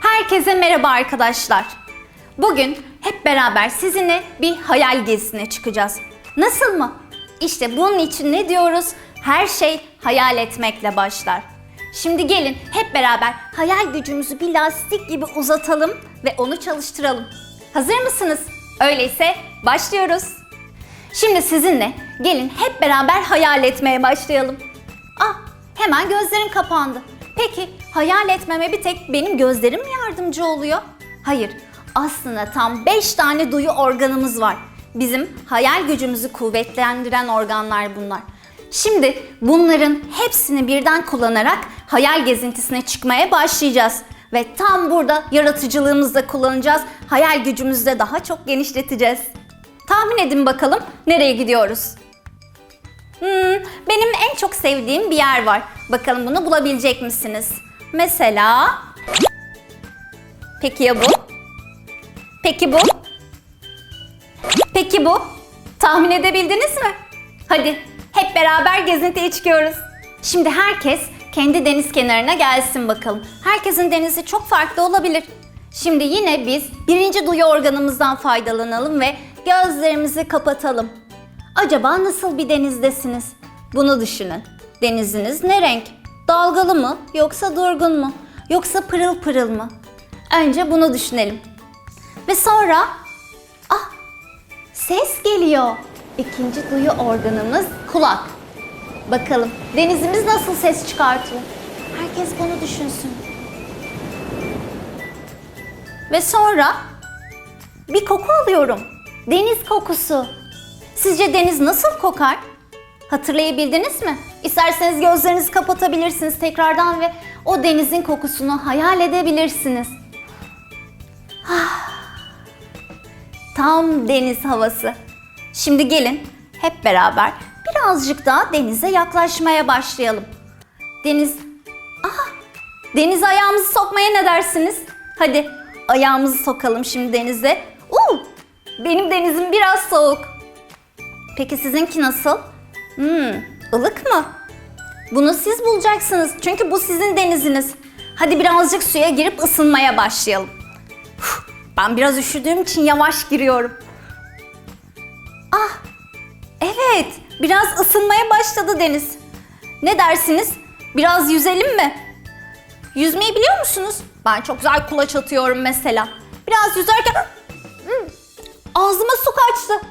Herkese merhaba arkadaşlar. Bugün hep beraber sizinle bir hayal gezisine çıkacağız. Nasıl mı? İşte bunun için ne diyoruz? Her şey hayal etmekle başlar. Şimdi gelin hep beraber hayal gücümüzü bir lastik gibi uzatalım ve onu çalıştıralım. Hazır mısınız? Öyleyse başlıyoruz. Şimdi sizinle gelin hep beraber hayal etmeye başlayalım. Ah, hemen gözlerim kapandı. Peki hayal etmeme bir tek benim gözlerim mi yardımcı oluyor? Hayır, aslında tam 5 tane duyu organımız var. Bizim hayal gücümüzü kuvvetlendiren organlar bunlar. Şimdi bunların hepsini birden kullanarak hayal gezintisine çıkmaya başlayacağız. Ve tam burada yaratıcılığımızı da kullanacağız. Hayal gücümüzü de daha çok genişleteceğiz. Tahmin edin bakalım nereye gidiyoruz? Hmm, benim en çok sevdiğim bir yer var. Bakalım bunu bulabilecek misiniz? Mesela... Peki ya bu? Peki bu? Peki bu? Tahmin edebildiniz mi? Hadi hep beraber gezintiye çıkıyoruz. Şimdi herkes kendi deniz kenarına gelsin bakalım. Herkesin denizi çok farklı olabilir. Şimdi yine biz birinci duyu organımızdan faydalanalım ve gözlerimizi kapatalım. Acaba nasıl bir denizdesiniz? Bunu düşünün. Deniziniz ne renk? Dalgalı mı yoksa durgun mu? Yoksa pırıl pırıl mı? Önce bunu düşünelim. Ve sonra ah ses geliyor. İkinci duyu organımız kulak. Bakalım denizimiz nasıl ses çıkartıyor? Herkes bunu düşünsün. Ve sonra bir koku alıyorum. Deniz kokusu. Sizce deniz nasıl kokar? Hatırlayabildiniz mi? İsterseniz gözlerinizi kapatabilirsiniz tekrardan ve o denizin kokusunu hayal edebilirsiniz. Ah, Tam deniz havası. Şimdi gelin hep beraber birazcık daha denize yaklaşmaya başlayalım. Deniz... Ah! Denize ayağımızı sokmaya ne dersiniz? Hadi ayağımızı sokalım şimdi denize. Uuu! Benim denizim biraz soğuk. Peki sizinki nasıl? Hmm, ılık mı? Bunu siz bulacaksınız. Çünkü bu sizin deniziniz. Hadi birazcık suya girip ısınmaya başlayalım. Ben biraz üşüdüğüm için yavaş giriyorum. Ah, evet. Biraz ısınmaya başladı deniz. Ne dersiniz? Biraz yüzelim mi? Yüzmeyi biliyor musunuz? Ben çok güzel kulaç atıyorum mesela. Biraz yüzerken Hmm, ağzıma su kaçtı.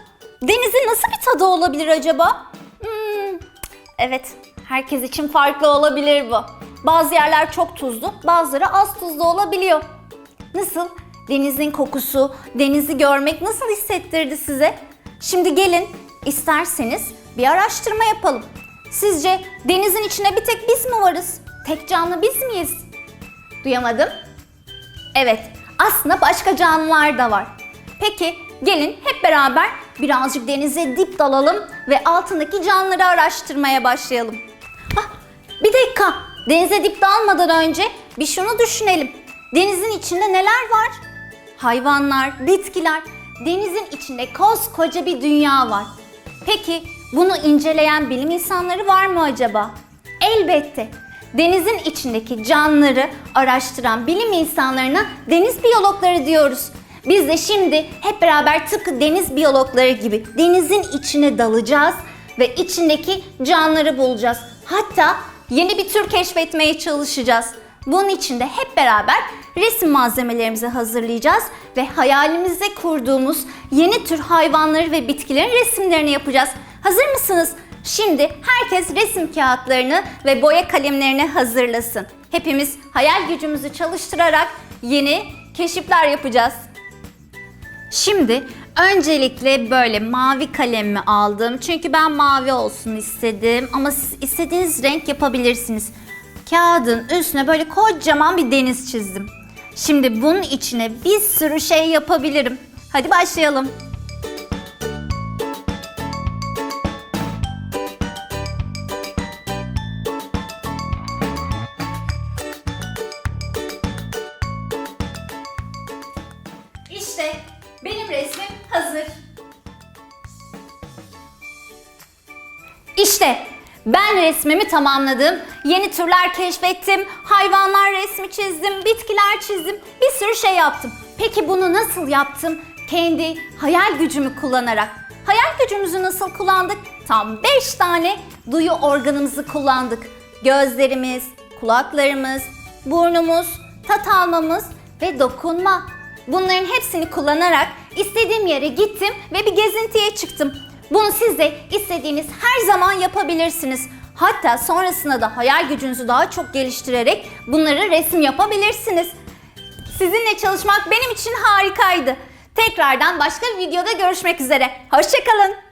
Denizin nasıl bir tadı olabilir acaba? Hmm, evet, herkes için farklı olabilir bu. Bazı yerler çok tuzlu, bazıları az tuzlu olabiliyor. Nasıl? Denizin kokusu, denizi görmek nasıl hissettirdi size? Şimdi gelin, isterseniz bir araştırma yapalım. Sizce denizin içine bir tek biz mi varız? Tek canlı biz miyiz? Duyamadım. Evet, aslında başka canlılar da var. Peki, gelin hep beraber birazcık denize dip dalalım ve altındaki canlıları araştırmaya başlayalım. Ah, bir dakika, denize dip dalmadan önce bir şunu düşünelim. Denizin içinde neler var? Hayvanlar, bitkiler, denizin içinde koskoca bir dünya var. Peki bunu inceleyen bilim insanları var mı acaba? Elbette. Denizin içindeki canlıları araştıran bilim insanlarına deniz biyologları diyoruz. Biz de şimdi hep beraber tıpkı deniz biyologları gibi denizin içine dalacağız ve içindeki canlıları bulacağız. Hatta yeni bir tür keşfetmeye çalışacağız. Bunun için de hep beraber resim malzemelerimizi hazırlayacağız ve hayalimizde kurduğumuz yeni tür hayvanları ve bitkilerin resimlerini yapacağız. Hazır mısınız? Şimdi herkes resim kağıtlarını ve boya kalemlerini hazırlasın. Hepimiz hayal gücümüzü çalıştırarak yeni keşifler yapacağız. Şimdi öncelikle böyle mavi kalemi aldım. Çünkü ben mavi olsun istedim. Ama siz istediğiniz renk yapabilirsiniz. Kağıdın üstüne böyle kocaman bir deniz çizdim. Şimdi bunun içine bir sürü şey yapabilirim. Hadi başlayalım. Benim resmim hazır. İşte Ben resmimi tamamladım. Yeni türler keşfettim. Hayvanlar resmi çizdim. Bitkiler çizdim. Bir sürü şey yaptım. Peki bunu nasıl yaptım? Kendi hayal gücümü kullanarak. Hayal gücümüzü nasıl kullandık? Tam 5 tane duyu organımızı kullandık. Gözlerimiz, kulaklarımız, burnumuz, tat almamız ve dokunma. Bunların hepsini kullanarak istediğim yere gittim ve bir gezintiye çıktım. Bunu siz de istediğiniz her zaman yapabilirsiniz. Hatta sonrasında da hayal gücünüzü daha çok geliştirerek bunları resim yapabilirsiniz. Sizinle çalışmak benim için harikaydı. Tekrardan başka bir videoda görüşmek üzere. Hoşçakalın.